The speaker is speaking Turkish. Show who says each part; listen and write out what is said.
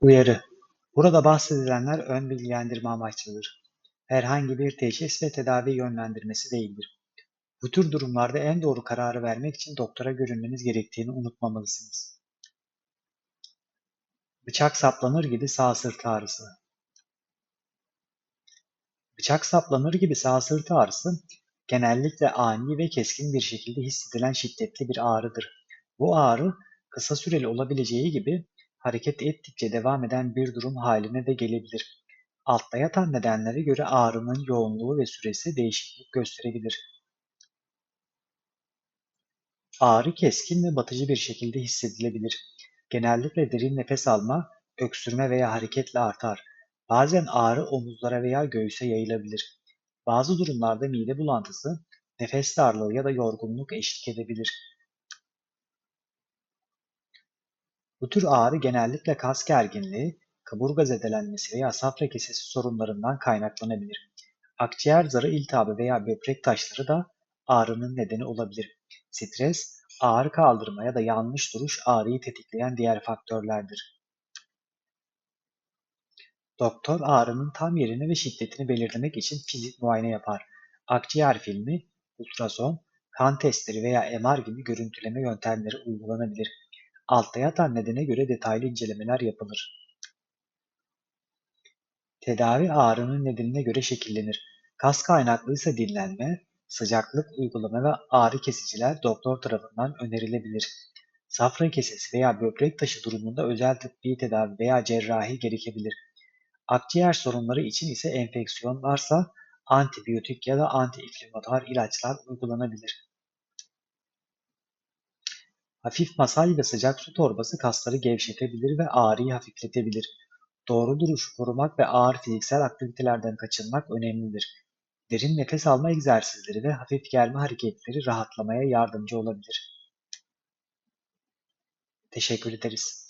Speaker 1: Uyarı: Burada bahsedilenler ön bilgilendirme amaçlıdır. Herhangi bir teşhis ve tedavi yönlendirmesi değildir. Bu tür durumlarda en doğru kararı vermek için doktora görünmeniz gerektiğini unutmamalısınız. Bıçak saplanır gibi sağ sırt ağrısı. Bıçak saplanır gibi sağ sırt ağrısı genellikle ani ve keskin bir şekilde hissedilen şiddetli bir ağrıdır. Bu ağrı kısa süreli olabileceği gibi hareket ettikçe devam eden bir durum haline de gelebilir. Altta yatan nedenlere göre ağrının yoğunluğu ve süresi değişiklik gösterebilir. Ağrı keskin ve batıcı bir şekilde hissedilebilir. Genellikle derin nefes alma, öksürme veya hareketle artar. Bazen ağrı omuzlara veya göğüse yayılabilir. Bazı durumlarda mide bulantısı, nefes darlığı ya da yorgunluk eşlik edebilir. Bu tür ağrı genellikle kas gerginliği, kaburga zedelenmesi veya safra kesesi sorunlarından kaynaklanabilir. Akciğer zarı iltihabı veya böbrek taşları da ağrının nedeni olabilir. Stres, ağrı kaldırma ya da yanlış duruş ağrıyı tetikleyen diğer faktörlerdir. Doktor ağrının tam yerini ve şiddetini belirlemek için fizik muayene yapar. Akciğer filmi, ultrason, kan testleri veya MR gibi görüntüleme yöntemleri uygulanabilir. Altta yatan nedene göre detaylı incelemeler yapılır. Tedavi ağrının nedenine göre şekillenir. Kas kaynaklıysa dinlenme, sıcaklık uygulama ve ağrı kesiciler doktor tarafından önerilebilir. Safra kesesi veya böbrek taşı durumunda özel tıbbi tedavi veya cerrahi gerekebilir. Akciğer sorunları için ise enfeksiyon varsa antibiyotik ya da antiinflamatuar ilaçlar uygulanabilir. Hafif masaj ve sıcak su torbası kasları gevşetebilir ve ağrıyı hafifletebilir. Doğru duruşu korumak ve ağır fiziksel aktivitelerden kaçınmak önemlidir. Derin nefes alma egzersizleri ve hafif germe hareketleri rahatlamaya yardımcı olabilir. Teşekkür ederiz.